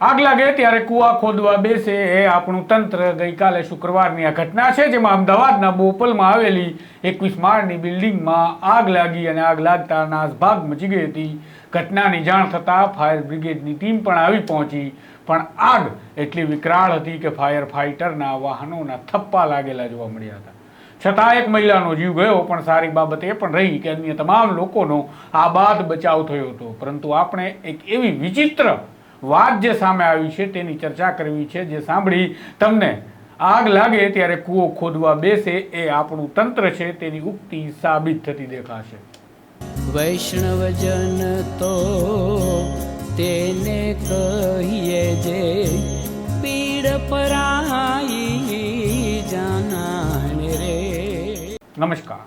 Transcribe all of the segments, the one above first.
આગ લાગે ત્યારે કુવા ખોદવા બેસે એ આપણું તંત્ર ગઈકાલે શુક્રવારની આ ઘટના છે, જેમાં અમદાવાદના બોપલમાં આવેલી એકવીસ માળની બિલ્ડિંગમાં આગ લાગી અને આગ લાગતા નાસભાગ મચી ગઈ હતી. ઘટનાની જાણ થતાં ફાયર બ્રિગેડની ટીમ પણ આવી પહોંચી. પણ આગ એટલી વિકરાળ હતી કે ફાયર ફાઇટરના વાહનોના થપ્પા લાગેલા જોવા મળ્યા હતા. છતાં એક મહિલાનો જીવ ગયો, પણ સારી બાબત એ પણ રહી કે અન્ય તમામ લોકોનો આ બાદ બચાવ થયો હતો. પરંતુ આપણે એક એવી વિચિત્ર વાત જે સામે આવી છે તેની ચર્ચા કરવી છે જે સાંભળી તમને આગ લાગે ત્યારે કૂવો ખોદવા બેસે એ આપણું તંત્ર છે તેની ઉક્તિ સાબિત થતી દેખાશે. વૈષ્ણવજન તો તેને કહીએ જે પીડ પરાઈ જાનાને રે. નમસ્કાર.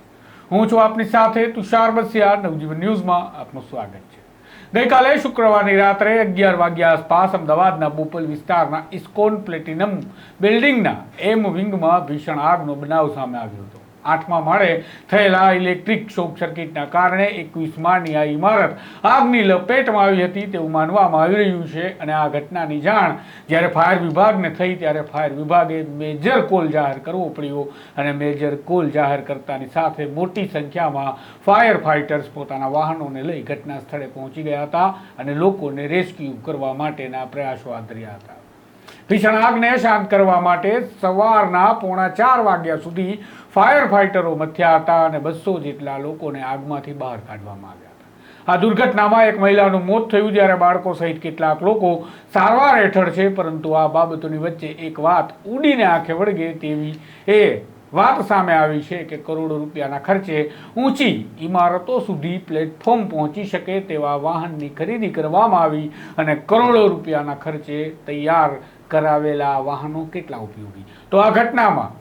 હું છું આપની સાથે તુષાર બસિયા નવજીવન ન્યૂઝમાં આપનું સ્વાગત છે. ગઈકાલે શુક્રવારની રાત્રે અગિયાર વાગ્યા આસપાસ અમદાવાદના બોપલ વિસ્તારના ઇસ્કોન પ્લેટિનમ બિલ્ડિંગના એમ વિંગમાં ભીષણ આગનો બનાવ સામે આવ્યો હતો. આઠમા માળે થયેલા ઇલેક્ટ્રિક શોક સર્કિટના કારણે એકવીસ માળની આ ઇમારત આગની લપેટમાં આવી હતી તેવું માનવામાં આવી રહ્યું છે અને આ ઘટનાની જાણ જ્યારે ફાયર વિભાગને થઈ ત્યારે ફાયર વિભાગે મેજર કોલ જાહેર કરવો પડ્યો અને મેજર કોલ જાહેર કરતાની સાથે મોટી સંખ્યામાં ફાયર ફાઇટર્સ પોતાના વાહનોને લઈ ઘટના સ્થળે પહોંચી ગયા હતા અને લોકોને રેસ્ક્યુ કરવા માટેના પ્રયાસો હાથ હતા. ભીષણ આગને શાંત કરવા માટે સવારના પોણા ચાર વાગ્યા સુધી ફાયર ફાઇટરો મથ્યા હતા અને બસો જેટલા લોકોને આગમાંથી બહાર કાઢવામાં આવ્યા આ દુર્ઘટનામાં એક મહિલાનું મોત થયું જ્યારે બાળકો સહિત કેટલાક લોકો સારવાર હેઠળ છે, પરંતુ આ બાબતોની વચ્ચે એક વાત ઉડીને આંખે વળગે તેવી એ વાત સામે આવી છે કે કરોડો રૂપિયાના ખર્ચે ઊંચી ઇમારતો સુધી પ્લેટફોર્મ પહોંચી શકે તેવા વાહનની ખરીદી કરવામાં આવી અને કરોડો રૂપિયાના ખર્ચે તૈયાર કરાવેલા વાહનો કેટલા ઉપયોગી? તો આ ઘટનામાં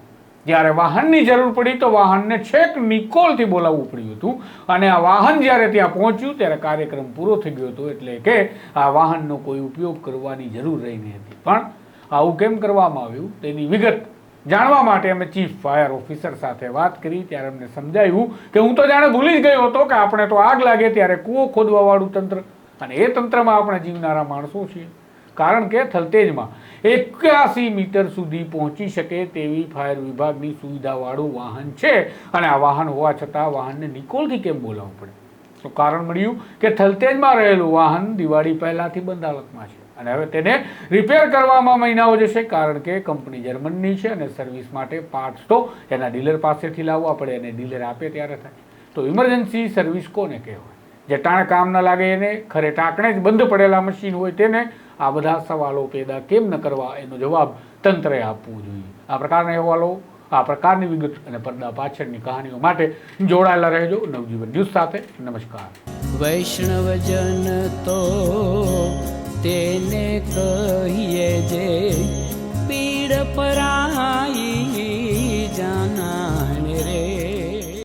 જ્યારે વાહનની જરૂર પડી તો વાહનને છેક નિકોલથી બોલાવવું પડ્યું હતું. અને આ વાહન જ્યારે ત્યાં પહોંચ્યું, ત્યારે કાર્યક્રમ પૂરો થઈ ગયો હતો એટલે કે આ વાહનનો કોઈ ઉપયોગ કરવાની જરૂર રહી નહીં હતી પણ આવું કેમ કરવામાં આવ્યું? તેની વિગત જાણવા માટે અમે ચીફ ફાયર ઓફિસર સાથે વાત કરી. ત્યારે અમને સમજાયું કે હું તો જાણે ભૂલી જ ગયો હતો કે આપણે તો આગ લાગે ત્યારે કૂવો ખોદવાવાળું તંત્ર. અને એ તંત્રમાં આપણે જીવનારા માણસો છીએ. કારણ કે થલતેજમાં એક્યાસી મીટર સુધી પહોંચી શકે તેવી ફાયર વિભાગની સુવિધાવાળું વાહન છે. અને આ વાહન હોવા છતાં વાહનને નિકોલથી કેમ બોલાવવું પડે? તો કારણ મળ્યું કે થલતેજમાં રહેલું વાહન દિવાળી પહેલાંથી બંધ હાલતમાં છે. અને હવે તેને રિપેર કરવામાં મહિનાઓ જશે કારણ કે કંપની જર્મનની છે અને સર્વિસ માટે પાર્ટ્સ તો એના ડીલર પાસેથી લાવવા પડે અને ડીલર આપે ત્યારે થાય. તો ઇમરજન્સી સર્વિસ કોને કહેવાય? જે ટાણે કામ ન લાગે એને, ખરે ટાંકણે જ બંધ પડેલા મશીન હોય તેને આ બધા સવાલો પેદા કેમ ન કરવા એનો જવાબ તંત્રએ આપવો જોઈએ. આ પ્રકારના અહેવાલો, આ પ્રકારની વિગત અને પડદા પાછળની કહાનીઓ માટે જોડાયેલા રહેજો. નવજીવન ન્યૂઝ સાથે નમસ્કાર. વૈષ્ણવજન તો તેને કહીએ જે